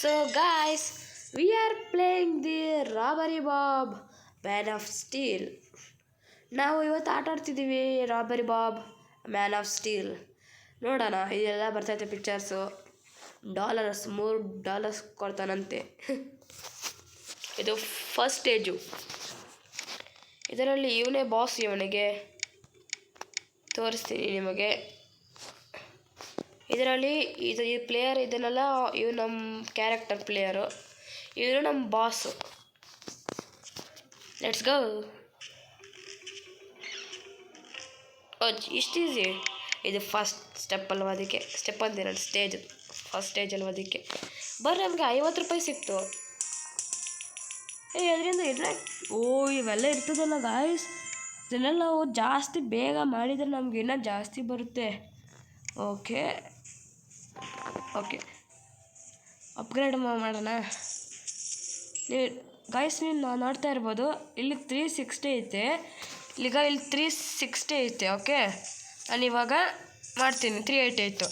So, guys, we are playing the Robbery Bob Man of Steel ನಾವು ಇವತ್ತು ಆಟ ಆಡ್ತಿದ್ದೀವಿ Robbery Bob Man of Steel ನೋಡೋಣ ಇದೆಲ್ಲ ಬರ್ತೈತೆ ಪಿಕ್ಚರ್ಸು ಡಾಲರ್ಸ್ ಮೂರು ಡಾಲರ್ಸ್ ಕೊಡ್ತಾನಂತೆ. ಇದು ಫಸ್ಟ್ ಸ್ಟೇಜು ಇದರಲ್ಲಿ ಇವನೇ ಬಾಸ್ ಇವನಿಗೆ ತೋರಿಸ್ತೀನಿ ನಿಮಗೆ. ಇದರಲ್ಲಿ ಇದು ಈ ಪ್ಲೇಯರ್ ಇದನ್ನೆಲ್ಲ ಇವ್ ನಮ್ಮ ಕ್ಯಾರೆಕ್ಟರ್ ಪ್ಲೇಯರು ಇವರು ನಮ್ಮ ಬಾಸು ಲೆಟ್ಸ್ ಗೋ ಇಷ್ಟು ಈಸಿ ಇದು ಫಸ್ಟ್ ಸ್ಟೆಪ್ ಅಲ್ವ ಅದಕ್ಕೆ? ಸ್ಟೆಪ್ ಅಂದಿರ ಸ್ಟೇಜ್ ಫಸ್ಟ್ ಸ್ಟೇಜ್ ಅಲ್ವ ಅದಕ್ಕೆ? ಬರ್ರಿ ನಮಗೆ ಐವತ್ತು ರೂಪಾಯಿ ಸಿಕ್ತು. ಏ ಅದರಿಂದ ಇಲ್ಲ ಓ, ಇವೆಲ್ಲ ಇರ್ತದಲ್ಲ ಗಾಯ್ಸ್ ಇದನ್ನೆಲ್ಲ ಜಾಸ್ತಿ ಬೇಗ ಮಾಡಿದರೆ ನಮ್ಗೆ ಇನ್ನೂ ಜಾಸ್ತಿ ಬರುತ್ತೆ. Okay okay. ಅಪ್ಗ್ರೇಡ್ ಮಾಡೋಣ? ನೀವು ಗೈಸ್ ನೀವು ನೋಡ್ತಾ ಇರ್ಬೋದು. ಇಲ್ಲಿ ತ್ರೀ ಸಿಕ್ಸ್ಟಿ ಐತೆ. ಈಗ ಇಲ್ಲಿ ತ್ರೀ ಸಿಕ್ಸ್ಟಿ ಐತೆ, ಓಕೆ? ನಾನು ಇವಾಗ ಮಾಡ್ತೀನಿ. ತ್ರೀ ಏಯ್ಟಿ ಆಯಿತು.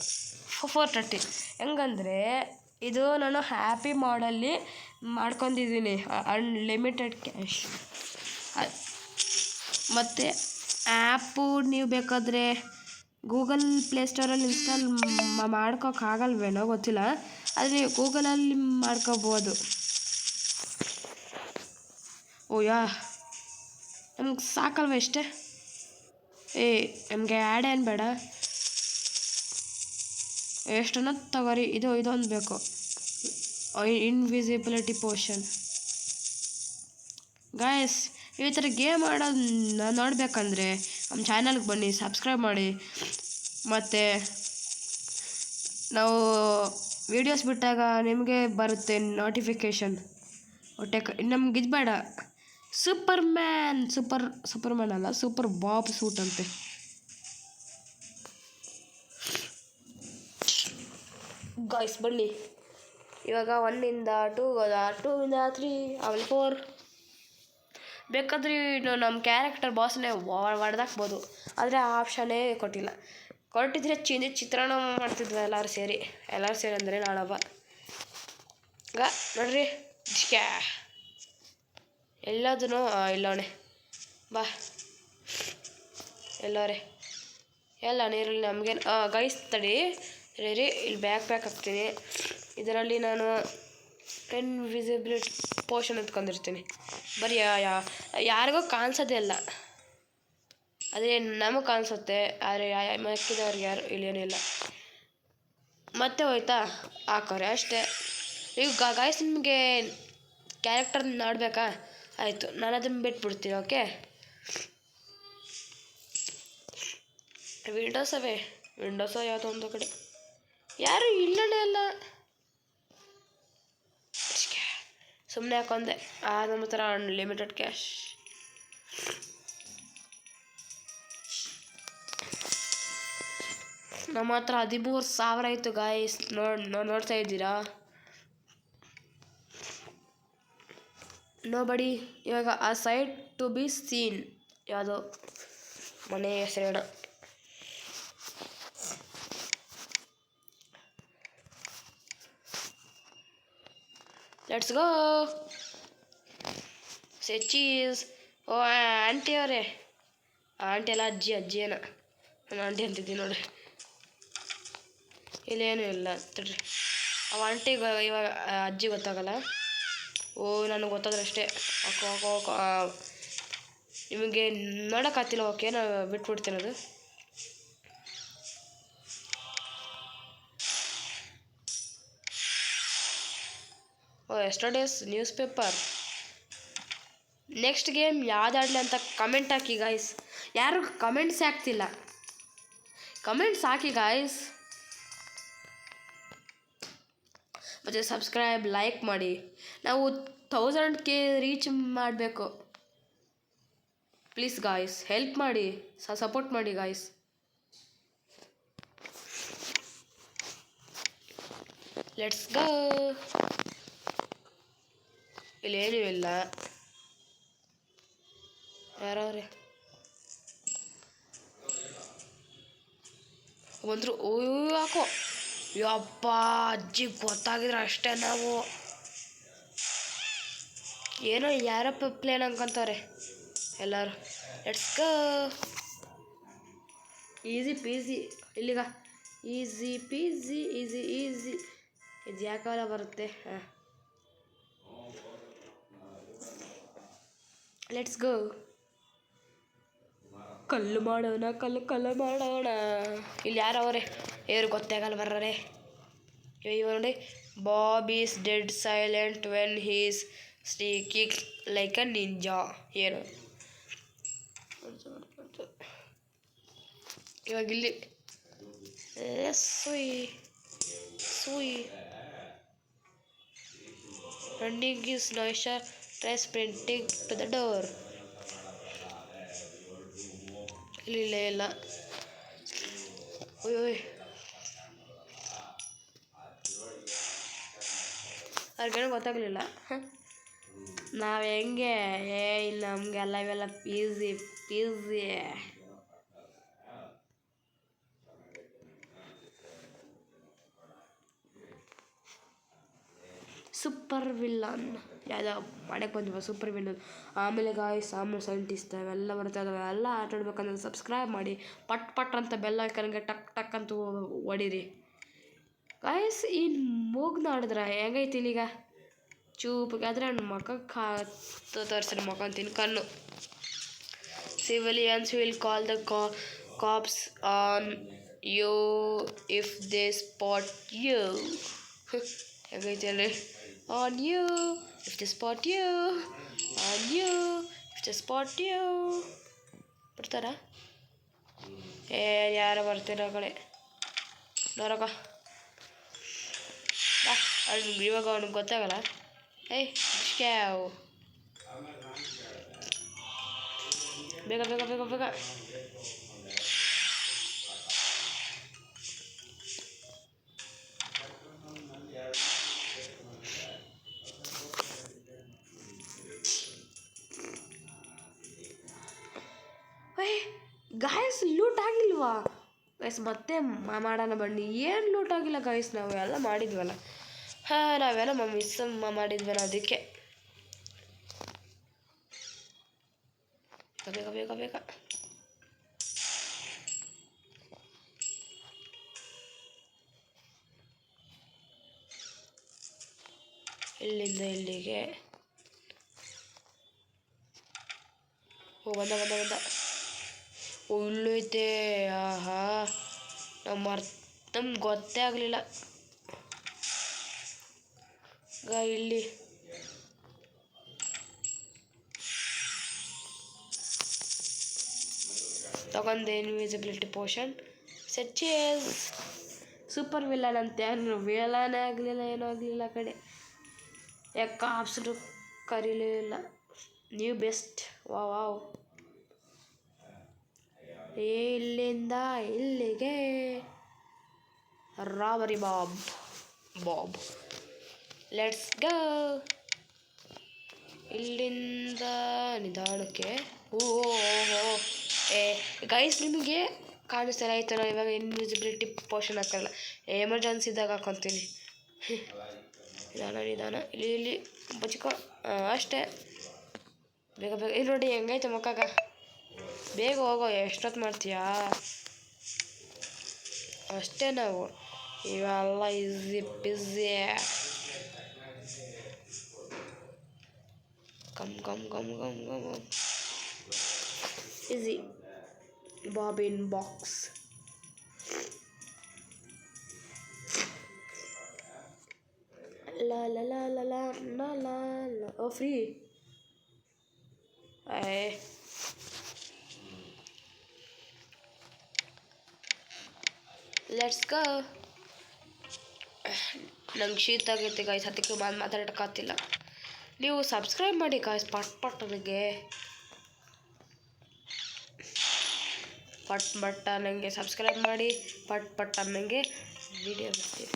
ಫೋರ್ ತರ್ಟಿ ಹೆಂಗಂದರೆ, ಇದು ನಾನು ಹ್ಯಾಪಿ ಮಾಡಲ್ಲಿ ಮಾಡ್ಕೊಂಡಿದ್ದೀನಿ. ಅನ್ಲಿಮಿಟೆಡ್ ಕ್ಯಾಶ್ ಮತ್ತು ಆ್ಯಪು ನೀವು ಬೇಕಾದರೆ ಗೂಗಲ್ ಪ್ಲೇ ಸ್ಟೋರಲ್ಲಿ ಇನ್ಸ್ಟಾಲ್ ಮಾಡ್ಕೋಕ್ಕಾಗಲ್ವೇನೋ ಗೊತ್ತಿಲ್ಲ. ಆದರೆ ಗೂಗಲಲ್ಲಿ ಮಾಡ್ಕೋಬೋದು. ಓ ಯಾ ನಮ್ಗೆ ಸಾಕಲ್ವ ಇಷ್ಟೇ? ಏ, ನಮಗೆ ಆ್ಯಡ್ ಏನು ಬೇಡ? ಎಷ್ಟನ್ನ ತಗೋರಿ, ಇದು, ಇದೊಂದು ಬೇಕು. ಇನ್ವಿಸಿಬಿಲಿಟಿ ಪೋರ್ಷನ್ ಗಾಯಸ್ ಈ ಥರ ಗೇಮ್ ಆಡೋದು ನೋಡಬೇಕಂದ್ರೆ ನಮ್ಮ ಚಾನಲ್ಗೆ ಬನ್ನಿ ಸಬ್ಸ್ಕ್ರೈಬ್ ಮಾಡಿ. ಮತ್ತು ನಾವು ವೀಡಿಯೋಸ್ ಬಿಟ್ಟಾಗ ನಿಮಗೆ ಬರುತ್ತೆ ನೋಟಿಫಿಕೇಷನ್ ಟೆಕ್ ನಮ್ಗೆ ಇದು ಬೇಡ. Super man super super man ಅಲ್ಲ ಸೂಪರ್ ಬಾಬ್ ಸೂಟ್ ಅಂತೆ. ಗಾಯ್ಸ್ ಬನ್ನಿ. ಇವಾಗ ಒನ್ನಿಂದ ಟೂ ಹೋದ ಟೂ ಇಂದ ತ್ರೀ ಆಮೇಲೆ ಫೋರ್ ಬೇಕಾದ್ರೆ ಇನ್ನು ನಮ್ಮ ಕ್ಯಾರೆಕ್ಟರ್ ಬಾಸ್ನೇ ಹೊಡೆದಾಕ್ಬೋದು ಆದರೆ ಆ ಆಪ್ಷನ್ನೇ ಕೊಟ್ಟಿಲ್ಲ. ಕೊಟ್ಟಿದ್ರೆ ಚಿಂದಿ ಚಿತ್ರಾನ್ನ ಮಾಡ್ತಿದ್ವಿ ಎಲ್ಲರೂ ಸೇರಿ. ಎಲ್ಲರೂ ಸೇರಿ ಅಂದರೆ ನಾಳಬ್ಬ ಈಗ ನೋಡ್ರಿ ಜಿಕ್ಯಾ ಎಲ್ಲದೂ ಇಲ್ಲವಣೆ ಬಾ. ಎಲ್ಲೋರೆ ಎಲ್ಲ ನೀರಲ್ಲಿ ನಮಗೇನು ಗೈಸ್ ತಡಿ. ರೀ ಇಲ್ಲಿ ಬ್ಯಾಕ್ ಪ್ಯಾಕ್ ಹಾಕ್ತೀನಿ. ಇದರಲ್ಲಿ ನಾನು ಇನ್ವಿಸಿಬಿಲಿಟಿ ಪೋಷನ್ ಎತ್ಕೊಂಡಿರ್ತೀನಿ. ಬರೀ ಯಾರಿಗೂ ಕಾಣಿಸೋದೇ ಇಲ್ಲ. ಅದೇ ನಮಗೆ ಕಾಣಿಸುತ್ತೆ ಆದರೆ ಮೆಕ್ಕಿದವ್ರಿಗೆ ಯಾರು ಇಲ್ಲೇನಿಲ್ಲ ಮತ್ತೆ ಹೋಯ್ತಾ? ಹಾಕೋರೆ ಅಷ್ಟೇ. ಈಗ ಗಾಯ್ಸ್ ನಿಮಗೆ ಕ್ಯಾರೆಕ್ಟರ್ ನೋಡ್ಬೇಕಾ? ಆಯಿತು, ನಾನು ಅದನ್ನು ಬಿಟ್ಬಿಡ್ತೀನಿ ಓಕೆ ವಿಂಡೋಸ್ ಅವೇ? ವಿಂಡೋಸ ಯಾವುದೋ ಒಂದು ಕಡೆ. ಯಾರು ಇಲ್ಲನೇ ಅಲ್ಲ ಸುಮ್ಮನೆ ಹಾಕೊಂಡೆ ಆ, ನಮ್ಮ ಥರ ಅನ್ಲಿಮಿಟೆಡ್ ಕ್ಯಾಶ್ ನಮ್ಮ ಹತ್ರ ಹದಿಮೂರು ಸಾವಿರ ಆಯಿತು ಗಾಯ್ಸ್ ನೋಡಿ ನೋಡ್ತಾ ಇದ್ದೀರಾ? ನೋ ಬಡಿ ಇವಾಗ ಆ ಸೈಡ್ ಟು ಬಿ ಸೀನ್ ಯಾವುದೋ ಮನೆ ಹೆಸರೇನ. ಲೆಟ್ಸ್ ಗೋ ಸೆ ಚೀಸ್ ಓ ಆಂಟಿ ಅವರೇ. ಆಂಟಿ ಎಲ್ಲ ಅಜ್ಜಿ ಅಜ್ಜಿ ಏನ ನಾನು ಆಂಟಿ ಅಂತಿದ್ದೀನಿ ನೋಡ್ರಿ ಇಲ್ಲೇನೂ ಇಲ್ಲ ತಡ್ರಿ ಅವ ಆಂಟಿಗೆ ಇವಾಗ ಅಜ್ಜಿ ಗೊತ್ತಾಗಲ್ಲ. ಓ, ನನಗೆ ಗೊತ್ತಾದ್ರೆ ಅಷ್ಟೇ. ನಿಮಗೆ ನೋಡೋಕ್ಕಾಗ್ತಿಲ್ಲ ಓಕೆ? ನಾನು ಬಿಟ್ಬಿಡ್ತೀನಿ ಅದು. ಓ yesterday's news paper next game ಯಾವ್ದಾಡಲಿ ಅಂತ ಕಮೆಂಟ್ ಹಾಕಿ ಗಾಯ್ಸ್ ಯಾರು ಕಮೆಂಟ್ಸ್ ಹಾಕ್ತಿಲ್ಲ. ಕಮೆಂಟ್ಸ್ ಹಾಕಿ ಗಾಯ್ಸ್ ಮತ್ತು ಸಬ್ಸ್ಕ್ರೈಬ್ ಲೈಕ್ ಮಾಡಿ. ನಾವು ಥೌಸಂಡ್ ಕೆ ರೀಚ್ ಮಾಡಬೇಕು. ಪ್ಲೀಸ್ ಗಾಯ್ಸ್ ಹೆಲ್ಪ್ ಮಾಡಿ. ಸಪೋರ್ಟ್ ಮಾಡಿ ಗಾಯ್ಸ್ ಲೆಟ್ಸ್ ಗೋ ಇಲ್ಲೇನೂ ಇಲ್ಲ ಯಾರವ್ರೆ? ಬಂದರು ಓ ಯಾಕೋ ಯಪ್ಪ, ಅಜ್ಜಿ ಗೊತ್ತಾಗಿದ್ರೆ ಅಷ್ಟೇ ನಾವು. ಏನೋ ಯಾರಪ್ಪ ಪ್ಲೇನ್ ಅನ್ಕೊಂತಾರೆ ಎಲ್ಲರೂ ಲೆಟ್ಸ್ ಗ ಈಸಿ ಪೀಸಿ ಇಲ್ಲಿಗ. ಈಸಿ ಪೀಸಿ ಈಸಿ ಈಸಿ ಇದು ಯಾಕಾಲ ಬರುತ್ತೆ? ಹಾಂ. ಲೆಟ್ಸ್ ಗೋ ಕಲ್ಲು ಮಾಡೋಣ, ಕಲ್ಲು ಕಲ್ಲು ಮಾಡೋಣ. ಇಲ್ಲಿ ಯಾರು ಅವರೇ? ಏರು ಗೊತ್ತಾಗಲ್ಲ ಬರ್ರೆ ಇವ ನೋಡಿ. Bob is dead silent when he's kick like a ninja ಏನು? ಇವಾಗ ಇಲ್ಲಿ ಸುಯ್. ಸುಯ್. Running is nicer try sprinting to the door ಇಲ್ಲ ಇಲ್ಲ ಓಯ್ ಓಯ್. ಅವ್ರಿಗೇನೋ ಗೊತ್ತಾಗಲಿಲ್ಲ. ನಾವು ಹೆಂಗೆ? ಏ ಇಲ್ಲ ನಮಗೆಲ್ಲ ಇವೆಲ್ಲ ಪೀಸಿ ಪೀಸಿ ಸೂಪರ್ ವಿಲ್ಲನ್ ಯಾವುದೋ ಮಾಡಕ್ಕೆ ಬಂದಿವ ಸೂಪರ್ ವಿಲ್ಲನ್ ಆಮೇಲೆ ಗಾಯ ಸಾಮು ಸೈಂಟಿಸ್ಟ್ ಅವೆಲ್ಲ ಬರ್ತಾ ಇದಾವೆ ಎಲ್ಲ ಆಟ ಆಡ್ಬೇಕಂದ್ರೆ ಸಬ್ಸ್ಕ್ರೈಬ್ ಮಾಡಿ. ಪಟ್ ಪಟ್ ಅಂತ ಬೆಲ್ಲ ಐಕನ್ಗೆ ಟಕ್ ಟಕ್ ಅಂತ ಹೊಡೀರಿ ಗಾಯಸ್ ಈ ಮೂಗ್ನ ಆಡಿದ್ರೆ ಹೆಂಗೈತಿ ಇಲ್ಲಿಗ ಚೂಪಿಗಾದ್ರೆ ನನ್ನ ಮಖಕ್ಕೆ ಕಾ ತೋರಿಸ್ರಿ ಮುಖ ಅಂತೀನಿ ಕಣ್ಣು. ಸಿವಿಲಿಯನ್ಸ್ ವಿಲ್ ಕಾಲ್ ದ ಕಾ cops on you if they spot you ಹೆಂಗೈತೆ alright on you if the spot you on you if the spot you ಬರ್ತಾರಾ ಏ ಯಾರು ಬರ್ತೀರ ಆ ಕಡೆ ನೋಡಕ ಅವ್ನಿಗೆ ಇವಾಗ ಅವ್ನಿಗೆ ಗೊತ್ತಾಗಲ್ಲ ಏಯ್ ಕ್ಯಾವ್ ಬೇಗ ಬೇಗ ಬೇಗ ಬೇಗ ಗಾಯಸ್ ಲೂಟ್ ಆಗಿಲ್ವಾ? ಗಾಯಸ್ ಮತ್ತೆ ಮಾಡೋಣ ಬನ್ನಿ. ಏನು ಲೂಟ್ ಆಗಿಲ್ಲ ಗಾಯಸ್ ನಾವು ಎಲ್ಲ ಮಾಡಿದ್ವಲ್ಲ. ಹಾಂ, ನಾವೆಲ್ಲ ಮಿಸ್ ಮಾಡಿದ್ವಲ್ಲ ಅದಕ್ಕೆ. ಬೇಗ ಬೇಗ ಬೇಗ. ಇಲ್ಲಿಂದ ಇಲ್ಲಿಗೆ. ಓ, ಬಂದ ಬಂದ ಬಂದ. ಓ ಆಹಾ, ನಮ್ಮ ನಮ್ಗೆ ಗೊತ್ತೇ ಆಗಲಿಲ್ಲ. ಇಲ್ಲಿ. ತಗೊಂಡೆ ಇನ್ವಿಸಿಬಿಲಿಟಿ ಪೋಷನ್ ಸೆಚೇಸ್ ಸೂಪರ್ ವಿಲನ್ ಅಂತ. ವಿಲನೇ ಆಗಲಿಲ್ಲ, ಏನೂ ಆಗಲಿಲ್ಲ ಕಡೆ. ಯಾಕೆ ಕಾಪ್ಸ್ರು ಕರೀಲಿಲ್ಲ ನೀವು ಬೆಸ್ಟ್ ವಾ ವಾವ್ ಇಲ್ಲಿಂದ ಇಲ್ಲಿಗೆ. Robbery Bob. Bob. Let's go ಇಲ್ಲಿಂದ ನಿಧಾನಕ್ಕೆ. ಓ ಏ ಗೈಸ್ ನಿಮಗೆ ಕಾಣಿಸ್ತಾ ಆಯ್ತು ನಾವು ಇವಾಗ ಇನ್ವಿಸಿಬಿಲಿಟಿ ಪೋಷನ್ ಹಾಕಲ್ಲ ಎಮರ್ಜೆನ್ಸಿ ಇದ್ದಾಗ ಹಾಕೊತೀನಿ. ನಿಧಾನ ನಿಧಾನ. ಇಲ್ಲಿ ಇಲ್ಲಿ ಬಚ್ಕೊ ಅಷ್ಟೇ. ಬೇಗ ಬೇಗ. ಇಲ್ಲಿ ನೋಡಿ ಹೆಂಗೈತೆ ಮುಖಾಗ ಬೇಗ ಹೋಗೋ ಎಷ್ಟೊತ್ತು ಮಾಡ್ತೀಯಾ ಅಷ್ಟೇ ನಾವು ಇವೆಲ್ಲ easy peasy come come come come come easy bobbin box La la la la la la la la. Oh, free. Ay. Let's go ನಂಗೆ ಶೀತ ಆಗೈತೆ ಗಾಯ್ಸ್ ಅದಕ್ಕೆ ಬಂದು ಮಾತಾಡೋಕ್ಕಾಗ್ತಿಲ್ಲ. ನೀವು ಸಬ್ಸ್ಕ್ರೈಬ್ ಮಾಡಿ ಗಾಯ್ಸ್ ಪಟ್ ಪಟ್ ನನಗೆ ಪಟ್ ಪಟ್ಟ ನನಗೆ ಸಬ್ಸ್ಕ್ರೈಬ್ ಮಾಡಿ, ಪಟ್ ಪಟ್ಟ ನನಗೆ ವಿಡಿಯೋ ಬರ್ತೀವಿ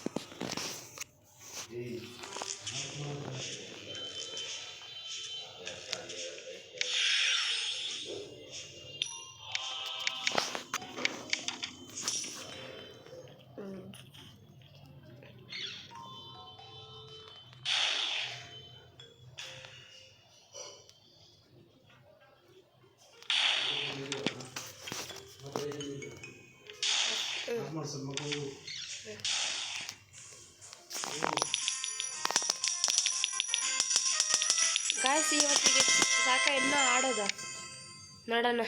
ಮಾಡ್ಸೋದು ಮಗು. ಗಾಯ್ಸ್ ಇವತ್ತಿಗೆ ಸಾಕ ಇನ್ನೂ ಆಡೋದ. ನೋಡೋಣ.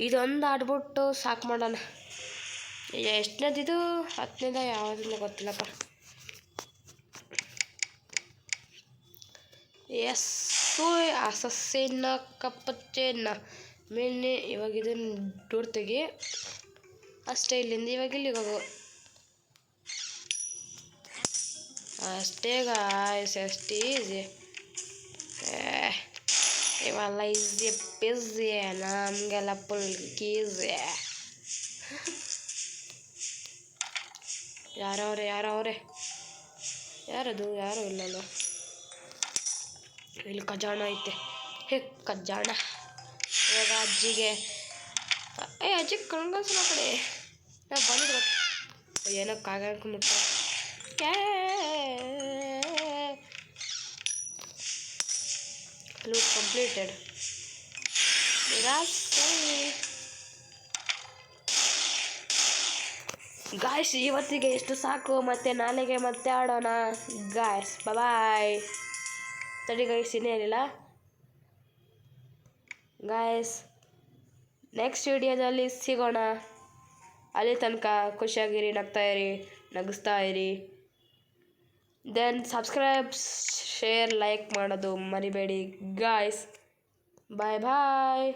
ಇದೊಂದು ಆಡ್ಬಿಟ್ಟು ಸಾಕು ಮಾಡೋಣ. ಎಷ್ಟನೇದಿದು? ಹತ್ತನೇದ? ಯಾವುದಿಲ್ಲ ಗೊತ್ತಿಲ್ಲಪ್ಪ. ಎಸ್ ಅಸಸ್ಸಿನ ಕಪ್ಪಚ್ಚೇನ. ಮೇಲ್ನೆ ಇವಾಗ ಇದನ್ನು ಡೋರ್ ತೆಗಿ. ಅಷ್ಟೇ ಇಲ್ಲಿಂದ ಇವಾಗ ಇಲ್ಲಿಗೆ ಹೋಗು. ಅಷ್ಟೇ ಗಾಯ್ಸ್ ಅಷ್ಟು ಈಸಿ ಇವೆಲ್ಲ ಈಸಿ ಪಿಜ್ಜಿ ನಮಗೆಲ್ಲ ಫುಲ್ ಕೀಸಿ ಯಾರವ್ರೆ ಯಾರವ್ರೆ? ಯಾರದು, ಯಾರು ಇಲ್ಲಲ್ಲ ಇಲ್ಲಿ ಖಜಾಣ ಐತೆ. ಹೇ ಖಜಾಣ ಇವಾಗ ಅಜ್ಜಿಗೆ ಏ ಅಜ್ಜಿ ಕಣ್ಗಲ್ಸನ ಕಡೆ ನಾ ಬಂದು ಏನೋ ಕಾಗ ಹಾಕೊಂಡ್ಬಿಟ್ಟ ಲೂಟ್ ಕಂಪ್ಲೀಟೆಡ್ ಗಾಯ್ಸ್ ಇವತ್ತಿಗೆ ಎಷ್ಟು ಸಾಕು. ಮತ್ತೆ ನಾಳೆಗೆ ಮತ್ತೆ ಆಡೋಣ. ಗಾಯ್ಸ್ ಬಾಯ್ ತಡಿ ಗಾಯ್ಸ್ ಇನ್ನೇ ಇರಲಿಲ್ಲ ಗಾಯ್ಸ್ ನೆಕ್ಸ್ಟ್ ವಿಡಿಯೋದಲ್ಲಿ ಸಿಗೋಣ. ಅಲ್ಲಿ ತನಕ ಖುಷಿಯಾಗಿರಿ, ನಗ್ತಾ ಇರಿ, ನಗಿಸ್ತಾ ಇರಿ. ದೆನ್ ಸಬ್ಸ್ಕ್ರೈಬ್ ಶೇರ್ ಲೈಕ್ ಮಾಡೋದು ಮರಿಬೇಡಿ. ಗಾಯ್ಸ್ ಬಾಯ್ ಬಾಯ್